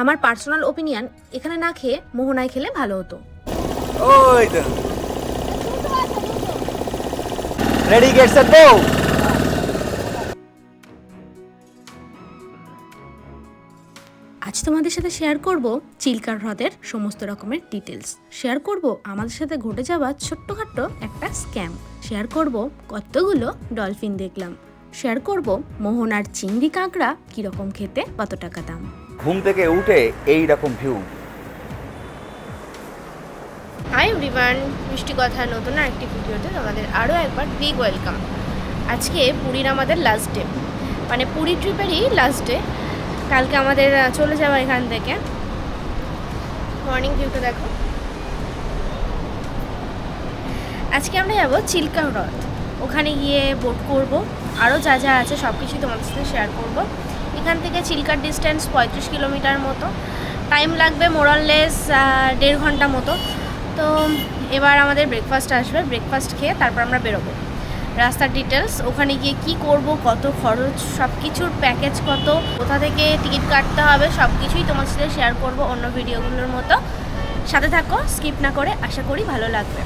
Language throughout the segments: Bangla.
আমার পার্সোনাল ওপিনিয়ন এখানে না খেয়ে মোহনায় খেলে ভালো হতো। রেডি গেট সেট গো আজ তোমাদের সাথে শেয়ার করব চিল্কার হ্রদের সমস্ত রকমের ডিটেলস শেয়ার করব আমাদের সাথে ঘটে যাওয়া ছোট্টখাট্ট একটা স্ক্যাম শেয়ার করব কতগুলো ডলফিন দেখলাম। শেয়ার করব মোহনার চিংড়ি কাঁকড়া কীরকম খেতে কত টাকা দাম। ঘুম থেকে উঠে এই রকম ভিউ হাই এভরিওয়ান মিষ্টি কথা নতুন আরেকটি ভিডিওতে তোমাদের আরও একবার বিগ ওয়েলকাম আজকে পুরীর আমাদের লাস্ট ডে মানে পুরী ট্রিপেরই লাস্ট ডে কালকে আমাদের চলে যাওয়া এখান থেকে। মর্নিং ভিউটা দেখো। আজকে আমরা যাব চিল্কা হ্রদ ওখানে গিয়ে বোট করব। আরও যা যা আছে সব কিছুই তোমাদের সাথে শেয়ার করব। এখান থেকে চিল্কার ডিস্টেন্স পঁয়ত্রিশ কিলোমিটার মতো। টাইম লাগবে মোরাললেস দেড় ঘণ্টা মতো। তো এবার আমাদের ব্রেকফাস্ট আসবে। ব্রেকফাস্ট খেয়ে তারপর আমরা বেরোবো। রাস্তার ডিটেলস ওখানে গিয়ে কি করব, কত খরচ সব কিছুর প্যাকেজ কত, কোথা থেকে টিকিট কাটতে হবে সব কিছুই তোমার সাথে শেয়ার করব অন্য ভিডিওগুলোর মতো। সাথে থাকো স্কিপ না করে আশা করি ভালো লাগবে।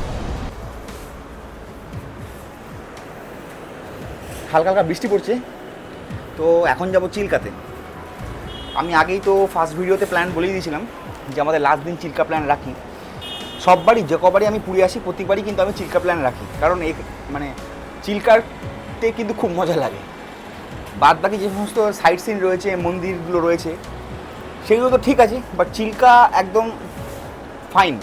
হালকা হালকা বৃষ্টি পড়ছে, তো এখন যাব চিল্কাতে। আমি আগেই তো ফার্স্ট ভিডিওতে প্ল্যান বলেই দিয়েছিলাম যে আমাদের লাস্ট দিন চিল্কা প্ল্যান রাখি। সব বাড়ি যে কবারই আমি পুরী আসি প্রত্যেকবারই কিন্তু আমি চিল্কা প্ল্যান রাখি। কারণ মানে চিল্কাতে কিন্তু খুব মজা লাগে। বাদ বাকি যে সমস্ত সাইট সিন রয়েছে, মন্দিরগুলো রয়েছে, সেগুলো তো ঠিক আছে বাট চিল্কা একদম ফাইন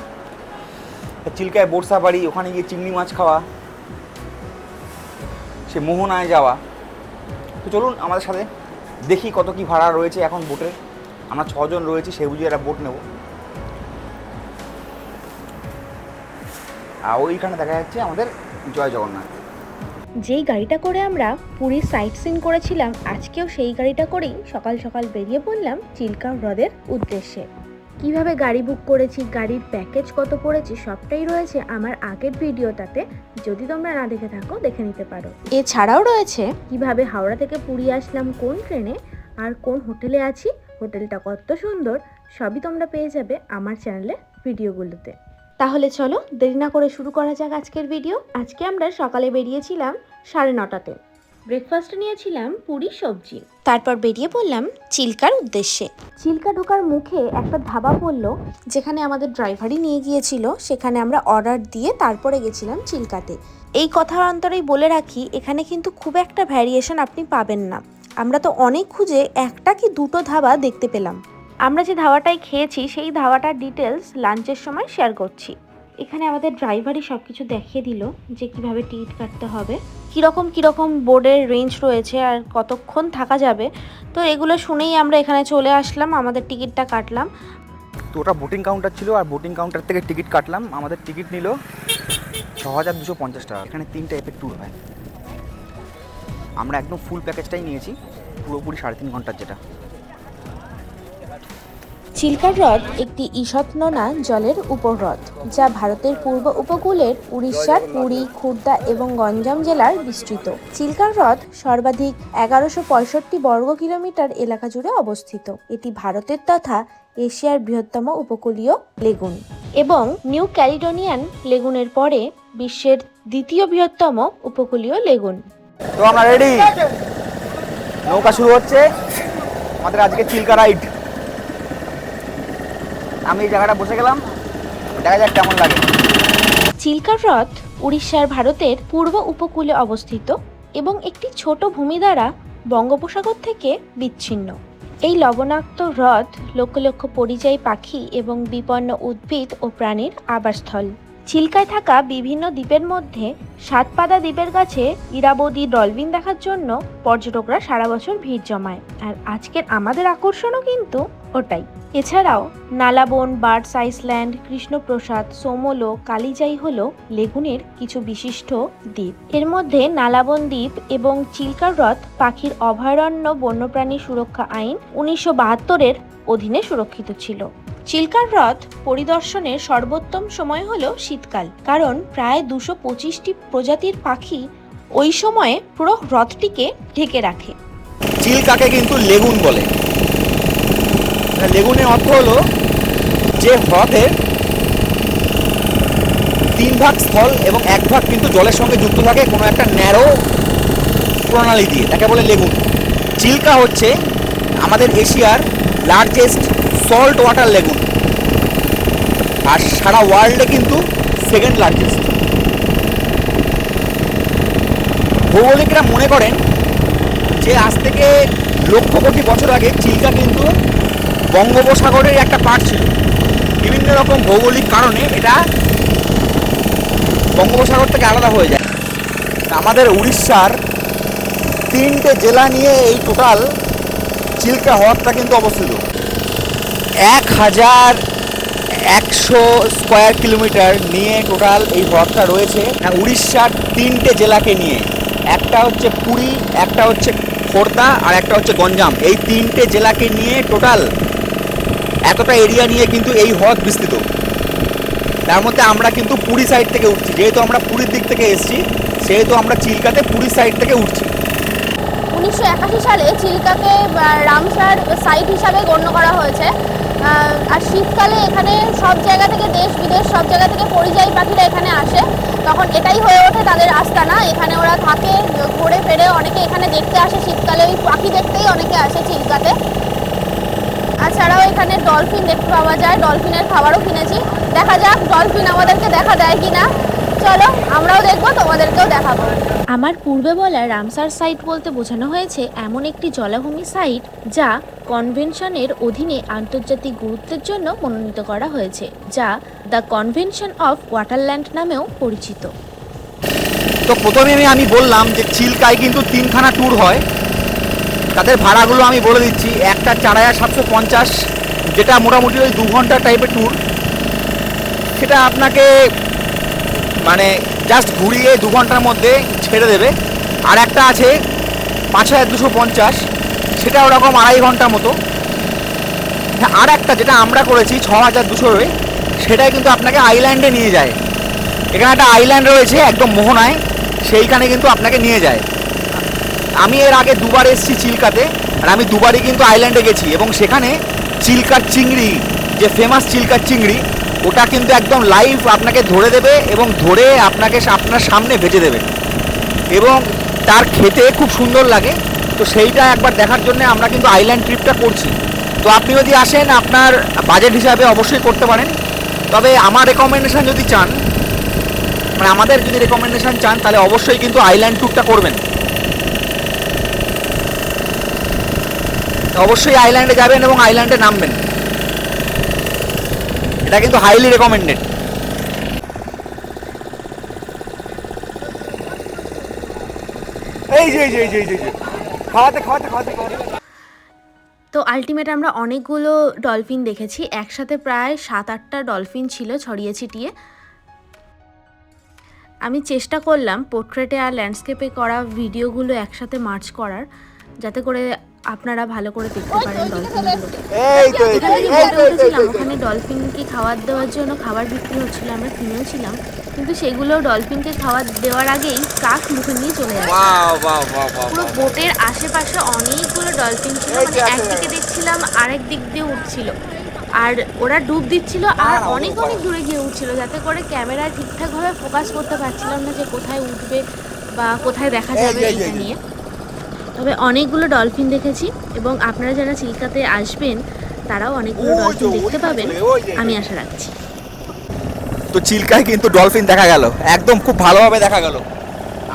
চিল্কায় বোরসা বাড়ি, ওখানে গিয়ে চিংড়ি মাছ খাওয়া, সে মোহনায় যাওয়া। তো চলুন আমাদের সাথে দেখি কত কি ভাড়া রয়েছে এখন বোটের আমরা ছজন রয়েছি, সে বুঝে একটা বোট নেব। আর ওইখানে দেখা যাচ্ছে আমাদের জয় জগন্নাথ। যেই গাড়িটা করে আমরা পুরীর সাইট সিন করেছিলাম আজকেও সেই গাড়িটা করেই সকাল সকাল বেরিয়ে পড়লাম চিল্কা হ্রদের উদ্দেশ্যে। কীভাবে গাড়ি বুক করেছি গাড়ির প্যাকেজ কত পড়েছে সবটাই রয়েছে আমার আগের ভিডিওটাতে। যদি তোমরা না দেখে থাকো দেখে নিতে পারো। এছাড়াও রয়েছে কীভাবে হাওড়া থেকে পুরী আসলাম কোন ট্রেনে আর কোন হোটেলে আছি হোটেলটা কত সুন্দর সবই তোমরা পেয়ে যাবে আমার চ্যানেলে ভিডিওগুলোতে তাহলে চলো দেরি না করে শুরু করা যাক আজকের ভিডিও আজকে আমরা সকালে বেরিয়েছিলাম সাড়ে নটাতে। ব্রেকফাস্ট নিয়েছিলাম পুরি, সবজি। তারপর বেরিয়ে পড়লাম চিল্কার উদ্দেশ্যে। চিল্কা ঢোকার মুখে একটা ধাবা পড়ল, যেখানে আমাদের ড্রাইভারই নিয়ে গিয়েছিল। সেখানে আমরা অর্ডার দিয়ে তারপরে গেছিলাম চিল্কাতে। এই কথার অন্তরেই বলে রাখি, এখানে কিন্তু খুব একটা ভ্যারিয়েশন আপনি পাবেন না। আমরা তো অনেক খুঁজে একটা কি দুটো ধাবা দেখতে পেলাম। আমরা যে ধাবাটায় খেয়েছি, সেই ধাবাটার ডিটেলস লাঞ্চের সময় শেয়ার করছি। এখানে আমাদের ড্রাইভারই সব কিছু দেখিয়ে দিল যে কীভাবে টিকিট কাটতে হবে। কীরকম কীরকম বোর্ডের রেঞ্জ রয়েছে আর কতক্ষণ থাকা যাবে। তো এগুলো শুনেই আমরা এখানে চলে আসলাম, আমাদের টিকিটটা কাটলাম। তো ওটা বোটিং কাউন্টার ছিল আর বোটিং কাউন্টার থেকে টিকিট কাটলাম। আমাদের টিকিট নিল ছ হাজার দুশো পঞ্চাশ টাকা। এখানে তিন টাইপের ট্যুর হয়। আমরা একদম ফুল প্যাকেজটাই নিয়েছি, পুরোপুরি সাড়ে তিন ঘণ্টার যেটা। চিল্কা হ্রদ একটি ঈষৎননা জলের উপহ্রদ, যা ভারতের পূর্ব উপকূলের উড়িষ্যার পুরী, খুর্দা এবং গঞ্জাম জেলার বিস্তৃত। চিল্কা হ্রদ সর্বাধিক এগারোশো পঁয়ষট্টি বর্গ কিলোমিটার এলাকা জুড়ে অবস্থিত। এটি ভারতের তথা এশিয়ার বৃহত্তম উপকূলীয় লেগুন এবং নিউ ক্যালিডোনিয়ান লেগুনের পরে বিশ্বের দ্বিতীয় বৃহত্তম উপকূলীয় লেগুন। তো আমরা রেডি নৌকা শুরু হচ্ছে। আমাদের আজকে চিল্কা রাইড আমি এই জায়গাটা বসে গেলাম। দেখা যাক কেমন লাগে। চিল্কা হ্রদ উড়িষ্যার ভারতের পূর্ব উপকূলে অবস্থিত এবং একটি ছোট ভূমি দ্বারা বঙ্গোপসাগর থেকে বিচ্ছিন্ন। এই লবণাক্ত হ্রদ লক্ষ লক্ষ পরিযায়ী পাখি এবং বিপন্ন উদ্ভিদ ও প্রাণীর আবাসস্থল। চিল্কায় থাকা বিভিন্ন দ্বীপের মধ্যে সাতপাদা দ্বীপের কাছে ইরাবতী ডলফিন দেখার জন্য পর্যটকরা সারা বছর ভিড় জমায়। আর আজকের আমাদের আকর্ষণও কিন্তু ওটাই। এছাড়াও নালাবন, বার্ডস আইসল্যান্ড, কৃষ্ণপ্রসাদ, সোমলো, কালিজাই হল লেগুনের কিছু বিশিষ্ট দ্বীপ। এর মধ্যে নালাবন দ্বীপ এবং চিল্কা হ্রদ পাখির অভয়ারণ্য বন্যপ্রাণী সুরক্ষা আইন উনিশশো বাহাত্তরের অধীনে সুরক্ষিত ছিল। চিল্কার হ্রদ পরিদর্শনের সর্বোত্তম সময় হল শীতকাল, কারণ প্রায় দুশো পঁচিশটি প্রজাতির পাখি ওই সময়ে পুরো হ্রদটিকে ঢেকে রাখে। চিল্কাকে কিন্তু লেগুন বলে। লেগুনের অর্থ হলো যে হ্রদে তিন ভাগ স্থল এবং এক ভাগ কিন্তু জলের সঙ্গে যুক্ত থাকে কোনো একটা ন্যারো প্রণালী দিয়ে, তাকে বলে লেগুন। চিল্কা হচ্ছে আমাদের এশিয়ার লার্জেস্ট সল্ট ওয়াটার লেগুন। আর সারা ওয়ার্ল্ডে কিন্তু সেকেন্ড লার্জেস্ট ভৌগোলিকরা মনে করেন যে আজ থেকে লক্ষ কোটি বছর আগে চিল্কা কিন্তু বঙ্গোপসাগরের একটা পার্ট ছিল। বিভিন্ন রকম ভৌগোলিক কারণে এটা বঙ্গোপসাগর থেকে আলাদা হয়ে যায়। আমাদের উড়িষ্যার তিনটে জেলা নিয়ে এই টোটাল চিল্কা হ্রদটা কিন্তু অবস্থিত। এক হাজার একশো স্কোয়ার কিলোমিটার নিয়ে টোটাল এই হ্রদটা রয়েছে। উড়িষ্যার তিনটে জেলাকে নিয়ে। একটা হচ্ছে পুরী, একটা হচ্ছে খোর্ধা আর একটা হচ্ছে গঞ্জাম। এই তিনটে জেলাকে নিয়ে টোটাল এতটা এরিয়া নিয়ে কিন্তু এই হ্রদ বিস্তৃত। তার মধ্যে আমরা কিন্তু পুরী সাইড থেকে উঠছি। যেহেতু আমরা পুরীর দিক থেকে এসেছি, সেহেতু আমরা চিল্কাতে পুরী সাইড থেকে উঠছি। উনিশশো একাশি সালে চিল্কাকে রামসার সাইট হিসাবে গণ্য করা হয়েছে। আর শীতকালে এখানে সব জায়গা থেকে দেশ বিদেশ, সব জায়গা থেকে পরিযায়ী পাখিরা এখানে আসে। তখন এটাই হয়ে ওঠে তাদের আস্তানা। এখানে ওরা থাকে, ঘুরে ফেরে অনেকে এখানে দেখতে আসে। শীতকালে ওই পাখি দেখতেই অনেকে আসে চিল্কাতে। তাছাড়াও এখানে ডলফিন দেখতে পাওয়া যায় ডলফিনের খাবারও কিনেছি। দেখা যাক ডলফিন আমাদেরকে দেখা দেয় কিনা। চলো আমরাও দেখব তোমাদেরকেও দেখাবো। আমার পূর্বে বলা রামসার সাইট বলতে বোঝানো হয়েছে এমন একটি জলাভূমি সাইট যা কনভেনশনের অধীনে আন্তর্জাতিক গুরুত্বের জন্য মনোনীত করা হয়েছে যা দ্য কনভেনশন অফ ওয়াটারল্যান্ড নামেও পরিচিত। তো প্রথমে আমি আমি বললাম যে চিল্কায় কিন্তু তিনখানা ট্যুর হয়। তাদের ভাড়াগুলো আমি বলে দিচ্ছি। একটা চার হাজার সাতশো পঞ্চাশ, যেটা মোটামুটি ওই দু ঘণ্টা টাইপের ট্যুর সেটা আপনাকে মানে জাস্ট ঘুরিয়ে দু ঘণ্টার মধ্যে ছেড়ে দেবে। আর একটা আছে পাঁচ হাজার দুশো পঞ্চাশ, সেটা ওরকম আড়াই ঘণ্টার মতো। হ্যাঁ আর একটা যেটা আমরা করেছি ছ হাজার দুশোয় সেটাই কিন্তু আপনাকে আইল্যান্ডে নিয়ে যায়। এখানে একটা আইল্যান্ড রয়েছে একদম মোহনায়, সেইখানে কিন্তু আপনাকে নিয়ে যায়। আমি এর আগে দুবার এসেছি চিল্কাতে, আর আমি দুবারই কিন্তু আইল্যান্ডে গেছি, এবং সেখানে চিল্কার চিংড়ি, যে ফেমাস চিল্কার চিংড়ি, ওটা কিন্তু একদম লাইভ আপনাকে ধরে দেবে এবং ধরে আপনাকে আপনার সামনে ভেজে দেবে। এবং তার খেতে খুব সুন্দর লাগে। তো সেইটা একবার দেখার জন্য আমরা কিন্তু আইল্যান্ড ট্রিপটা করছি। তো আপনি যদি আসেন, আপনার বাজেট হিসাবে অবশ্যই করতে পারেন। তবে আমার রেকমেন্ডেশন যদি চান মানে আমাদের যদি রেকমেন্ডেশন চান, তাহলে অবশ্যই কিন্তু আইল্যান্ড ট্যুরটা করবেন। অবশ্যই আইল্যান্ডে যাবেন এবং আইল্যান্ডে নামবেন। এটা কিন্তু হাইলি রেকমেন্ডেড তো আলটিমেট আমরা অনেকগুলো ডলফিন দেখেছি। একসাথে প্রায় সাত আটটা ডলফিন ছিল ছড়িয়ে ছিটিয়ে। আমি চেষ্টা করলাম পোর্ট্রেটে আর ল্যান্ডস্কেপে করা ভিডিওগুলো একসাথে মার্চ করার, যাতে করে আপনারা ভালো করে দেখতে পারেন ডলফিনগুলো তো। ওখানে ডলফিনকে খাবার দেওয়ার জন্য খাবার বিক্রি হচ্ছিল আমরা কিনেও ছিলাম। কিন্তু সেগুলো ডলফিনকে খাবার দেওয়ার আগেই কাক মুখে নিয়ে চলে বাহ পুরো। বোটের আশেপাশে অনেকগুলো ডলফিন ছিল মানে যে একদিকে দেখছিলাম আরেক দিক দিয়ে উঠছিল। আর ওরা ডুব দিচ্ছিল আর অনেক অনেক দূরে গিয়ে উঠছিল যাতে করে ক্যামেরা ঠিকঠাকভাবে ফোকাস করতে পারছিলাম না যে কোথায় উঠবে বা কোথায় দেখা যাবে এটা নিয়ে। তবে অনেকগুলো ডলফিন দেখেছি এবং আপনারা যারা চিল্কাতে আসবেন তারাও অনেকগুলো ডলফিন দেখতে পাবেন। আমি আশা রাখছি। তো চিল্কায় কিন্তু ডলফিন দেখা গেল। একদম খুব ভালোভাবে দেখা গেল।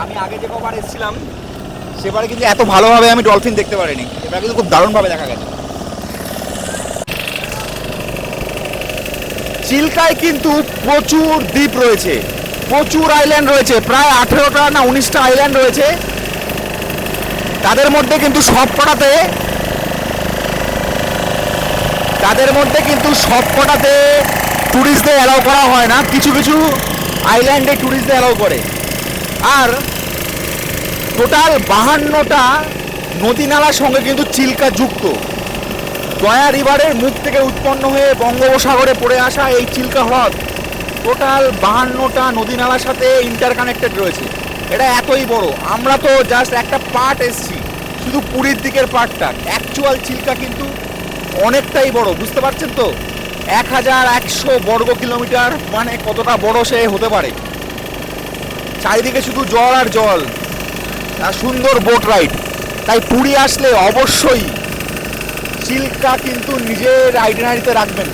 আমি আগে যে কবার এসেছিলাম সেবারে কিন্তু এত ভালোভাবে আমি ডলফিন দেখতে পারিনি। এবার কিন্তু খুব দারুণভাবে দেখা গেছে। চিল্কায় কিন্তু প্রচুর দ্বীপ রয়েছে। প্রচুর আইল্যান্ড রয়েছে। প্রায় আঠেরোটা না উনিশটা আইল্যান্ড রয়েছে। তাদের মধ্যে কিন্তু সব কটাতে তাদের মধ্যে কিন্তু সব কটাতে অ্যালাউ করা হয় না। কিছু কিছু আইল্যান্ডে ট্যুরিস্টদের অ্যালাউ করে। আর টোটাল বাহান্নটা নদী নালার সঙ্গে কিন্তু চিল্কা যুক্ত। জয়া রিভারের মুখ থেকে উৎপন্ন হয়ে বঙ্গোপসাগরে পড়ে আসা এই চিল্কা হ্রদ টোটাল বাহান্নটা নদী নালার সাথে ইন্টারকানেক্টেড রয়েছে। এটা এতই বড়। আমরা তো জাস্ট একটা পার্ট এসছি, শুধু পুরীর দিকের পার্টটা অ্যাকচুয়াল চিল্কা কিন্তু অনেকটাই বড়, বুঝতে পারছেন তো? এক হাজার একশো বর্গ কিলোমিটার মানে কতটা বড় সে হতে পারে। চারিদিকে শুধু জল আর জল। আর সুন্দর বোট রাইড তাই পুরী আসলে অবশ্যই চিল্কা কিন্তু নিজের আইডেন্টিতে রাখবেন।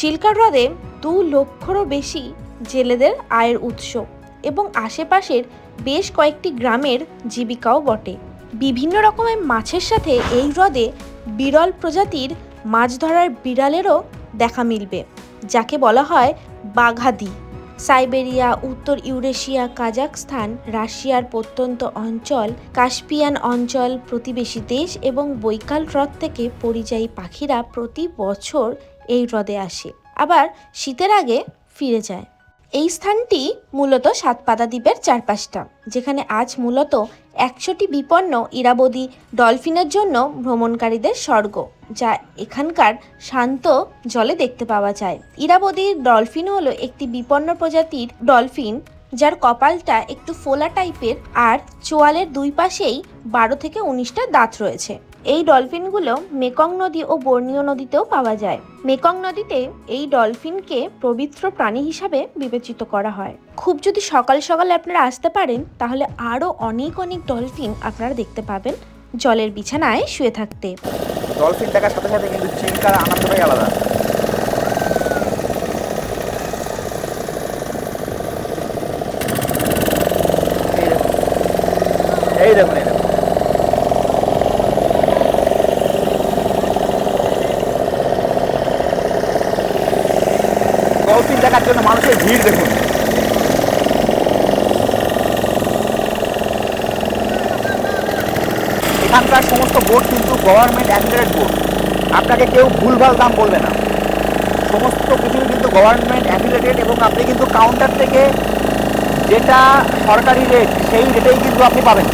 চিল্কা হ্রদে দু লক্ষরও বেশি জেলেদের আয়ের উৎস এবং আশেপাশের বেশ কয়েকটি গ্রামের জীবিকাও বটে। বিভিন্ন রকমের মাছের সাথে এই হ্রদে বিরল প্রজাতির মাছ ধরার বিড়ালেরও দেখা মিলবে, যাকে বলা হয় বাঘাদি। সাইবেরিয়া, উত্তর ইউরেশিয়া কাজাকস্তান রাশিয়ার প্রত্যন্ত অঞ্চল, কাস্পিয়ান অঞ্চল, প্রতিবেশী দেশ এবং বৈকাল হ্রদ থেকে পরিযায়ী পাখিরা প্রতি বছর এই হ্রদে আসে। আবার শীতের আগে ফিরে যায়। এই স্থানটি মূলত সাতপাতা দ্বীপের চারপাশটা, যেখানে আজ মূলত একশোটি বিপন্ন ইরাবতী ডলফিনের জন্য ভ্রমণকারীদের স্বর্গ, যা এখানকার শান্ত জলে দেখতে পাওয়া যায়। ইরাবতী ডলফিন হলো একটি বিপন্ন প্রজাতির ডলফিন, যার কপালটা একটু ফোলা টাইপের আর চোয়ালের দুই পাশেই বারো থেকে উনিশটা দাঁত রয়েছে। এই ডলফিনগুলো মেকং নদী ও বর্ণীয় নদীতেও পাওয়া যায়। মেকং নদীতে এই ডলফিনকে পবিত্র প্রাণী হিসাবে বিবেচিত করা হয়। খুব যদি সকাল সকাল আপনারা আসতে পারেন, তাহলে আরও অনেক অনেক ডলফিন আপনারা দেখতে পাবেন। জলের বিছানায় শুয়ে থাকতে। ডলফিন দেখার সাথে সাথে কিন্তু চিন্তার আনন্দটাই আলাদা এই দেখুন এই দেখুন ডলফিন দেখার জন্য মানুষের ভিড় দেখুন। এখানকার সমস্ত বোর্ড কিন্তু গভর্নমেন্ট অ্যাফিলিয়েটেড বোর্ড। আপনাকে কেউ ভুলভাল দাম বলবে না। সমস্ত কিছুই কিন্তু গভর্নমেন্ট অ্যাফিলিয়েটেড এবং আপনি কিন্তু কাউন্টার থেকে যেটা সরকারি রেট সেই রেটেই কিন্তু আপনি পাবেন।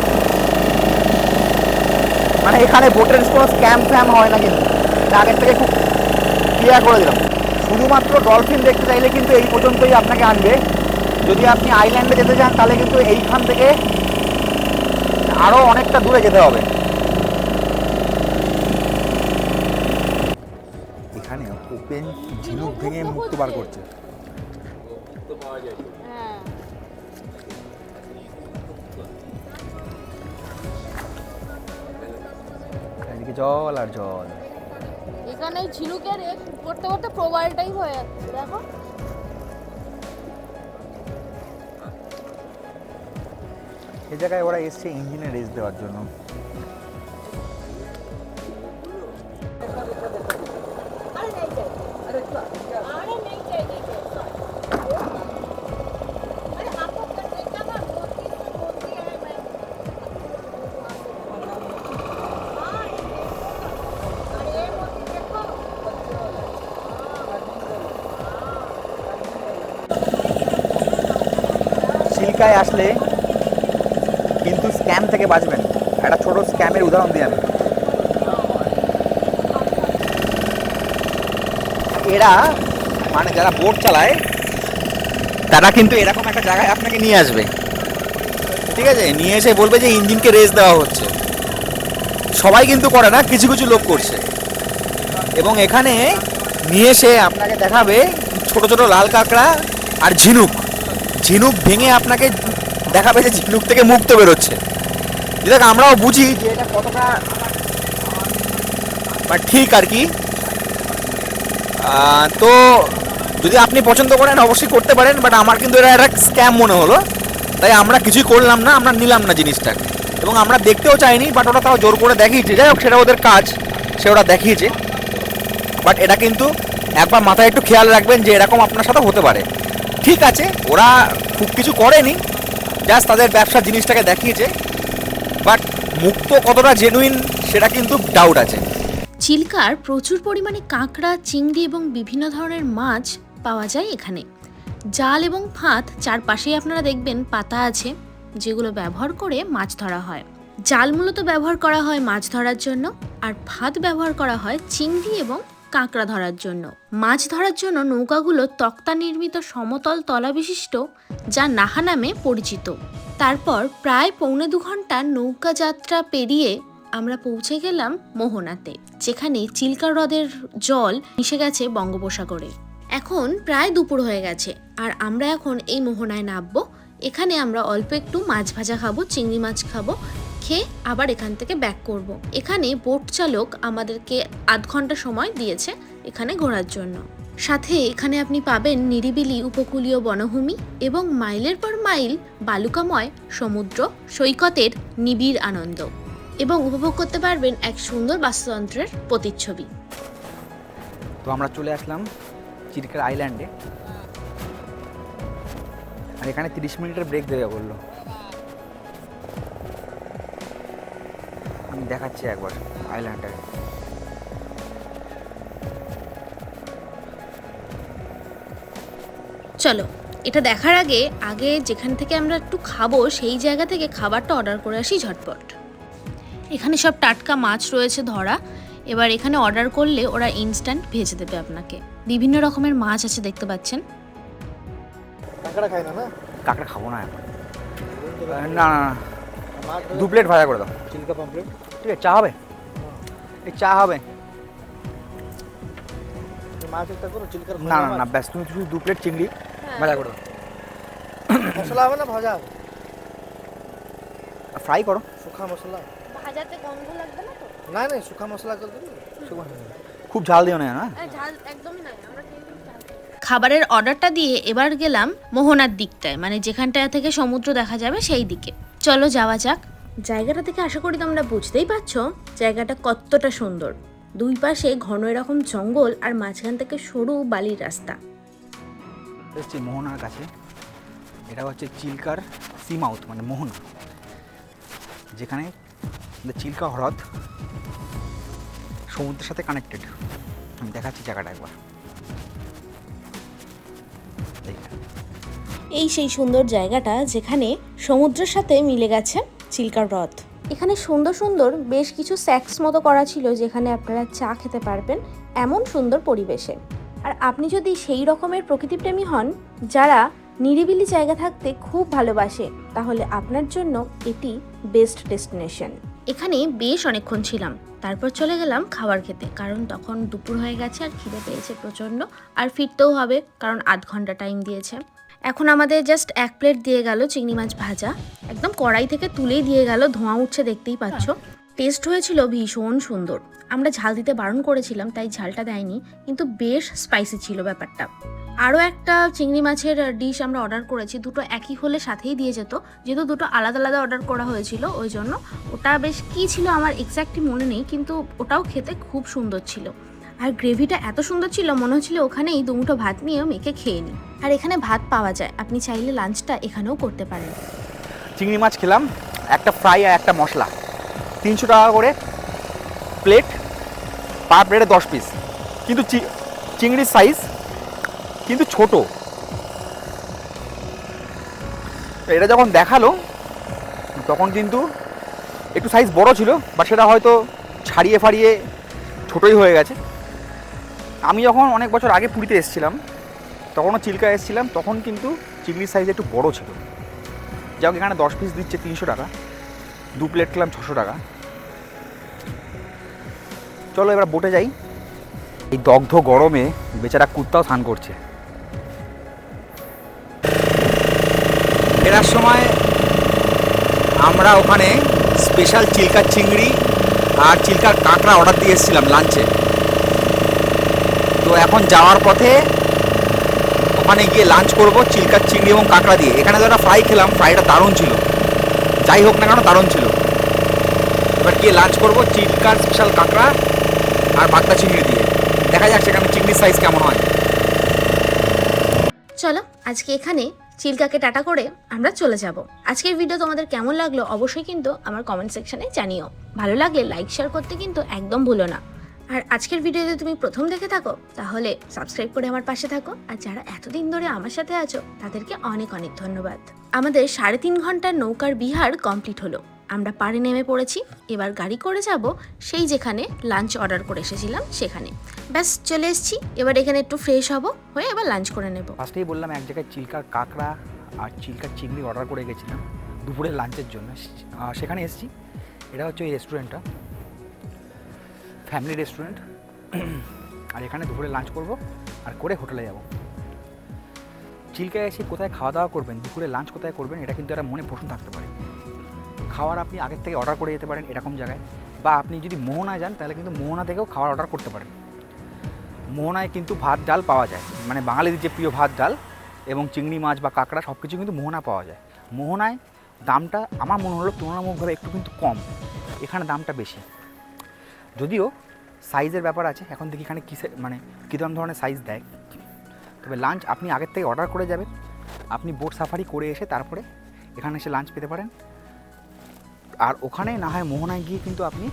মানে এখানে বোটের কোনো স্ক্যাম ফ্যাম হয় না কিন্তু। আগের থেকে খুব ক্লিয়ার করে দিলাম। শুধুমাত্র ডলফিন দেখতে চাইলে কিন্তু এই পর্যন্তই আপনাকে আনবে। যদি আপনি আইল্যান্ডে যেতে চান, তাহলে কিন্তু এইখান থেকে আরও অনেকটা দূরে যেতে হবে। দেখো। এই জায়গায় ওরা এসছে ইঞ্জিনে রেস দেওয়ার জন্য। চিল্কায় আসলে কিন্তু স্ক্যাম থেকে বাঁচবেন। একটা ছোট স্ক্যামের উদাহরণ দিই আমি। এরা মানে যারা বোট চালায়, তারা কিন্তু এরকম একটা জায়গায় আপনাকে নিয়ে আসবে। ঠিক আছে? নিয়ে এসে বলবে যে ইঞ্জিনকে রেস দেওয়া হচ্ছে। সবাই কিন্তু করে না, কিছু কিছু লোক করছে। এবং এখানে নিয়ে এসে আপনাকে দেখাবে ছোট ছোট লাল কাঁকড়া আর ঝিনুক। ঝিনুক ভেঙে আপনাকে দেখাবে যে ঝিনুক থেকে মুক্ত বেরোচ্ছে। যেটা আমরাও বুঝি যে এটা কতটা ঠিক আর কি। তো যদি আপনি পছন্দ করেন, অবশ্যই করতে পারেন বাট আমার কিন্তু এটা একটা স্ক্যাম মনে হলো। তাই আমরা কিছুই করলাম না, আমরা নিলাম না জিনিসটাকে। এবং আমরা দেখতেও চাইনি বাট ওরা তাও জোর করে দেখিয়েছে। যাই হোক, সেটা ওদের কাজ, সে ওরা দেখিয়েছে। বাট এটা কিন্তু একবার মাথায় একটু খেয়াল রাখবেন যে এরকম আপনার সাথে হতে পারে। ঠিক আছে, ওরা খুব কিছু করেনি জাস্ট তাদের ব্যবসার জিনিসটাকে দেখিয়েছে বাট মুক্ত কতটা জেনুইন সেটা কিন্তু ডাউট আছে। চিল্কার প্রচুর পরিমাণে কাঁকড়া, চিংড়ি এবং বিভিন্ন ধরনের মাছ পাওয়া যায় এখানে। জাল এবং ফাঁদ চারপাশেই আপনারা দেখবেন পাতা আছে, যেগুলো ব্যবহার করে মাছ ধরা হয়। জাল মূলত ব্যবহার করা হয় মাছ ধরার জন্য, আর ভাত ব্যবহার করা হয় চিংড়ি এবং কাঁকড়া ধরার জন্য। মাছ ধরার জন্য নৌকাগুলো তক্তা নির্মিত সমতল তলা বিশিষ্ট, যা নাহা নামে পরিচিত। তারপর প্রায় পৌনে দু ঘণ্টা নৌকা যাত্রা পেরিয়ে আমরা পৌঁছে গেলাম মোহনাতে, যেখানে চিল্কা হ্রদের জল মিশে গেছে বঙ্গোপসাগরে। এখন প্রায় দুপুর হয়ে গেছে, আর আমরা এখন এই মোহনায় নামবো। এখানে আমরা অল্প একটু মাছ ভাজা খাব, চিংড়ি মাছ খাব খেয়ে আবার এখান থেকে ব্যাক করব। এখানে বোট চালক আমাদেরকে আধ ঘণ্টা সময় দিয়েছে এখানে ঘোরার জন্য। সাথে এখানে আপনি পাবেন নিরিবিলি উপকূলীয় বনভূমি এবং মাইলের পর মাইল বালুকাময় সমুদ্র, সৈকতের নিবিড় আনন্দ এবং উপভোগ করতে পারবেন এক সুন্দর বাস্তুতন্ত্রের প্রতিচ্ছবি। তো আমরা চলে আসলাম চিরকার আইল্যান্ডে আর এখানে তিরিশ মিনিটের ব্রেক দেবে বলল। আমি দেখাচ্ছি একবার আইল্যান্ডটা চলো এটা দেখার আগে আগে যেখান থেকে আমরা একটু খাব সেই জায়গা থেকে খাবারটা অর্ডার করে আসি ঝটপট। এখানে সব টাটকা মাছ রয়েছে ধরা। এবার এখানে অর্ডার করলে ওরা ইনস্ট্যান্ট ভেজে দেবে আপনাকে। বিভিন্ন রকমের মাছ আছে দেখতে পাচ্ছেন? কাঁকড়া খায় না না? কাঁকড়া খাব না না না না। দু প্লেট ভাজা করে দাও। চিল্কা পাম্পলেট? ঠিক আছে চা হবে? এই চা হবে। মাছ একটা করো চিল্কার না না না ব্যাস তুমি শুধু দু প্লেট চিংড়ি ভাজা করে মশলা হবে না ভাজা ফ্রাই করো। শুখা মশলা। ভাজাতে গন্ধ লাগবে না তো? না না শুখা মশলা করে দিবি। খুব ঝাল দিও না না? ঝাল একদমই নাই আমরা খাবারের অর্ডারটা দিয়ে এবার গেলাম মোহনার দিকটায় মানে যেখানটা থেকে সমুদ্র দেখা যাবে সেই দিকে। চলো যাওয়া যাক। জায়গাটা থেকে আশা করি তোমরা বুঝতেই পারছ জায়গাটা কতটা সুন্দর। দুই পাশে ঘন এরকম জঙ্গল আর মাঝখান থেকে সরু বালির রাস্তা। এসছি মোহনার কাছে। এটা হচ্ছে চিল্কার সি মাউথ মানে মোহনা। যেখানে চিল্কা হ্রদ সমুদ্রের সাথে কানেক্টেড আমি দেখাচ্ছি জায়গাটা একবার। এই সেই সুন্দর জায়গাটা যেখানে সমুদ্রের সাথে মিলে গেছে চিল্কার হ্রদ এখানে সুন্দর সুন্দর বেশ কিছু স্যাক্স মতো করা ছিল যেখানে আপনারা চা খেতে পারবেন এমন সুন্দর পরিবেশে। আর আপনি যদি সেই রকমের প্রকৃতিপ্রেমী হন যারা নিরিবিলি জায়গা থাকতে খুব ভালোবাসে তাহলে আপনার জন্য এটি বেস্ট ডেস্টিনেশন এখানে বেশ অনেকক্ষণ ছিলাম তারপর চলে গেলাম খাবার খেতে কারণ তখন দুপুর হয়ে গেছে আর খিদে পেয়েছে প্রচণ্ড। আর ফিরতেও হবে কারণ আধ ঘণ্টা টাইম দিয়েছে। এখন আমাদের জাস্ট এক প্লেট দিয়ে গেল চিংড়ি মাছ ভাজা। একদম কড়াই থেকে তুলেই দিয়ে গেল, ধোঁয়া উঠছে দেখতেই পাচ্ছ। টেস্ট হয়েছিল ভীষণ সুন্দর। আমরা ঝাল দিতে বারণ করেছিলাম, তাই ঝালটা দেয়নি, কিন্তু বেশ স্পাইসি ছিল ব্যাপারটা। আরও একটা চিংড়ি মাছের ডিশ আমরা অর্ডার করেছি, দুটো একই হলে সাথেই দিয়ে যেত, যেহেতু দুটো আলাদা আলাদা অর্ডার করা হয়েছিল, ওই জন্য। ওটা বেশ কী ছিল আমার এক্স্যাক্টলি মনে নেই, কিন্তু ওটাও খেতে খুব সুন্দর ছিল। আর গ্রেভিটা এত সুন্দর ছিল, মনে হচ্ছিল ওখানেই দুমুঠো ভাত নিয়ে মেখে খেয়ে নিই। আর এখানে ভাত পাওয়া যায়, আপনি চাইলে লাঞ্চটা এখানেও করতে পারেন। চিংড়ি মাছ খেলাম, একটা ফ্রাই আর একটা মশলা। তিনশো টাকা করে প্লেট পার প্লেটে দশ পিস কিন্তু চিংড়ির সাইজ কিন্তু ছোট। এটা যখন দেখাল, তখন কিন্তু একটু সাইজ বড় ছিল বা সেটা হয়তো ছাড়িয়ে ফাড়িয়ে ছোটই হয়ে গেছে। আমি যখন অনেক বছর আগে পুরীতে এসেছিলাম, তখনও চিল্কা এসেছিলাম, তখন কিন্তু চিংড়ির সাইজ একটু বড় ছিল। যাক এখানে দশ পিস দিচ্ছে তিনশো টাকা। দু প্লেট খেলাম ছশো টাকা। চলো এবার বোটে যাই। এই দগ্ধ গরমে বেচারা কুত্তাও স্নান করছে। ফেরার সময় আমরা ওখানে স্পেশাল চিল্কার চিংড়ি আর চিল্কার কাঁকড়া অর্ডার দিয়ে এসেছিলাম লাঞ্চে তো এখন যাওয়ার পথে ওখানে গিয়ে লাঞ্চ করব চিল্কার চিংড়ি এবং কাঁকড়া দিয়ে। এখানে তো একটা ফ্রাই খেলাম ফ্রাইটা দারুণ ছিল। যাই হোক না কেন দারুণ ছিল। এবার গিয়ে লাঞ্চ করব, চিল্কার স্পেশাল কাঁকড়া আর বাগদা চিংড়ি দিয়ে। দেখা যাক সেখানে চিংড়ির সাইজ কেমন হয়। চলো, আজকে এখানে চিল্কাকে টাটা করে আমরা চলে যাব। আজকের ভিডিও তোমাদের কেমন লাগল অবশ্যই কিন্তু আমার কমেন্ট সেকশনে জানিও। ভালো লাগলে লাইক শেয়ার করতে কিন্তু একদম ভুলো না। আর আজকের ভিডিও যদি তুমি প্রথম দেখে থাকো, তাহলে সাবস্ক্রাইব করে আমার পাশে থাকো। আর যারা এতদিন ধরে আমার সাথে আছো, তাদেরকে অনেক অনেক ধন্যবাদ। আমাদের সাড়ে তিন ঘণ্টার নৌকার বিহার কমপ্লিট হলো। আমরা পাড়ে নেমে পড়েছি, এবার গাড়ি করে যাব সেই যেখানে লাঞ্চ অর্ডার করে এসেছিলাম, সেখানে। ব্যাস, চলে এসেছি, এবার এখানে একটু ফ্রেশ হব, হয়ে এবার লাঞ্চ করে নেব। ফার্স্টেই বললাম এক জায়গায় চিল্কার কাঁকড়া আর চিল্কার চিংড়ি অর্ডার করে গেছিলাম, দুপুরের লাঞ্চের জন্য। সেখানে এসেছি। এটা হচ্ছে এই রেস্টুরেন্টটা ফ্যামিলি রেস্টুরেন্ট। আর এখানে দুপুরে লাঞ্চ করব আর করে হোটেলে যাব। চিল্কায় এসে কোথায় খাওয়া দাওয়া করবেন, দুপুরে লাঞ্চ কোথায় করবেন, এটা কিন্তু একটা মনে প্রশ্ন থাকতে পারে। খাওয়ার আপনি আগের থেকে অর্ডার করে যেতে পারেন এরকম জায়গায়। বা আপনি যদি মোহনা যান, তাহলে কিন্তু মোহনা থেকেও খাবার অর্ডার করতে পারেন। মোহনায় কিন্তু ভাত, ডাল পাওয়া যায়। মানে বাঙালিদের যে প্রিয় ভাত, ডাল এবং চিংড়ি মাছ বা কাঁকড়া সব কিছু কিন্তু মোহনা পাওয়া যায়। মোহনায় দামটা আমার মনে হলো তুলনামূলকভাবে একটু কিন্তু কম। এখানে দামটা বেশি। যদিও সাইজের ব্যাপার আছে, এখন দেখি এখানে কিসে মানে কীরকম ধরনের সাইজ দেয়। তবে লাঞ্চ আপনি আগের থেকে অর্ডার করে যাবেন। আপনি বোট সাফারি করে এসে তারপরে এখানে এসে লাঞ্চ পেতে পারেন। আর ওখানে না হয় মোহনায় গিয়ে কিন্তু আপনি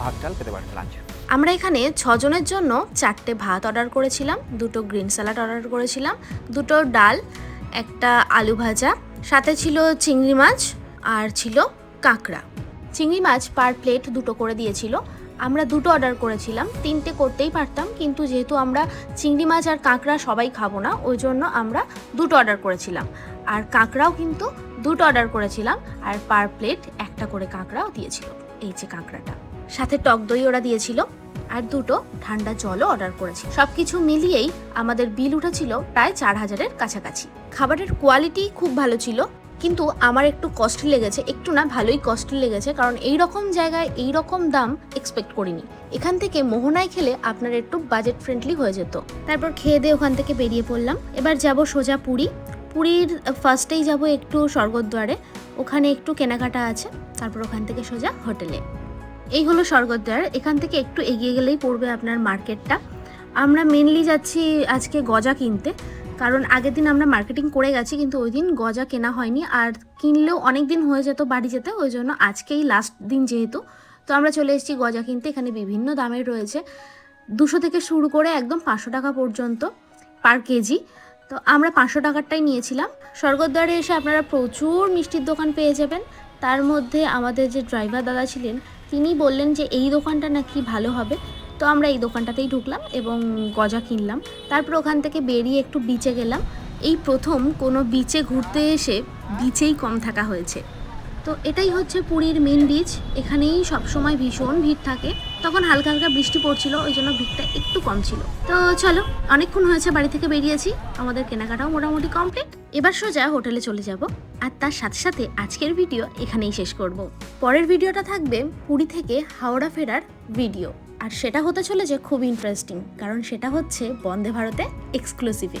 ভাত, ডাল পেতে পারেন লাঞ্চ আমরা এখানে ছজনের জন্য চারটে ভাত অর্ডার করেছিলাম, দুটো গ্রিন স্যালাড অর্ডার করেছিলাম, দুটো ডাল, একটা আলু ভাজা, সাথে ছিল চিংড়ি মাছ আর ছিল কাঁকড়া। চিংড়ি মাছ পার প্লেট দুটো করে দিয়েছিল। আমরা দুটো অর্ডার করেছিলাম। তিনটে করতেই পারতাম, কিন্তু যেহেতু আমরা চিংড়ি মাছ আর কাঁকড়া সবাই খাব না, ওই জন্য আমরা দুটো অর্ডার করেছিলাম। আর কাঁকড়াও কিন্তু দুটো অর্ডার করেছিলাম, আর পার প্লেট একটা করে কাঁকড়াও দিয়েছিল, এই যে কাঁকড়াটা। সাথে টক দই ওরা দিয়েছিল, আর দুটো ঠান্ডা জলও অর্ডার করেছি। সব কিছু মিলিয়েই আমাদের বিল উঠেছিল প্রায় চার হাজারের কাছাকাছি। খাবারের কোয়ালিটি খুব ভালো ছিল কিন্তু আমার একটু কস্টলি লেগেছে, একটু না ভালোই কস্টলি লেগেছে, কারণ এই রকম জায়গায় এই রকম দাম এক্সপেক্ট করিনি। এখান থেকে মোহনায় খেলে আপনার একটু বাজেট ফ্রেন্ডলি হয়ে যেত। তারপর খেয়ে দিয়ে ওখান থেকে বেরিয়ে পড়লাম। এবার যাব সোজা পুরী। পুরীর ফার্স্টেই যাব একটু স্বর্গদ্বারে। ওখানে একটু কেনাকাটা আছে। তারপর ওখান থেকে সোজা হোটেলে। এই হলো স্বর্গদ্বার। এখান থেকে একটু এগিয়ে গেলেই পড়বে আপনার মার্কেটটা। আমরা মেনলি যাচ্ছি আজকে গজা কিনতে। কারণ আগের দিন আমরা মার্কেটিং করে গেছি, কিন্তু ওই দিন গজা কেনা হয়নি। আর কিনলেও অনেক দিন হয়ে যেত বাড়ি যেতে, ওই জন্য আজকেই লাস্ট দিন যেহেতু। তো আমরা চলে এসেছি গজা কিনতে, এখানে বিভিন্ন দামের রয়েছে। দুশো থেকে শুরু করে একদম পাঁচশো টাকা পর্যন্ত পার কেজি। তো আমরা পাঁচশো টাকারটাই নিয়েছিলাম। স্বর্গদ্বারে এসে আপনারা প্রচুর মিষ্টির দোকান পেয়ে যাবেন। তার মধ্যে আমাদের যে ড্রাইভার দাদা ছিলেন, তিনি বললেন যে এই দোকানটা নাকি ভালো হবে। তো আমরা এই দোকানটাতেই ঢুকলাম এবং গজা কিনলাম। তারপর ওখান থেকে বেরিয়ে একটু বিচে গেলাম। এই প্রথম কোনো বিচে ঘুরতে এসে বিচেই কম থাকা হয়েছে। তো এটাই হচ্ছে পুরীর মেন বিচ এখানেই সবসময় ভীষণ ভিড় থাকে। তখন হালকা হালকা বৃষ্টি পড়ছিল, ওই জন্য ভিড়টা একটু কম ছিল। তো চলো, অনেকক্ষণ হয়েছে বাড়ি থেকে বেরিয়েছি। আমাদের কেনাকাটাও মোটামুটি কমপ্লিট এবার সোজা হোটেলে চলে যাব। আর তার সাথে সাথে আজকের ভিডিও এখানেই শেষ করব। পরের ভিডিওটা থাকবে পুরী থেকে হাওড়া ফেরার ভিডিও আর সেটা হতে চলেছে খুব ইন্টারেস্টিং কারণ সেটা হচ্ছে বন্দে ভারতে এক্সক্লুসিভে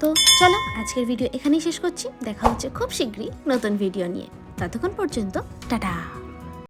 তো চলো, আজকের ভিডিও এখানেই শেষ করছি। দেখা হচ্ছে খুব শীঘ্রই নতুন ভিডিও নিয়ে। ততক্ষণ পর্যন্ত, টাটা!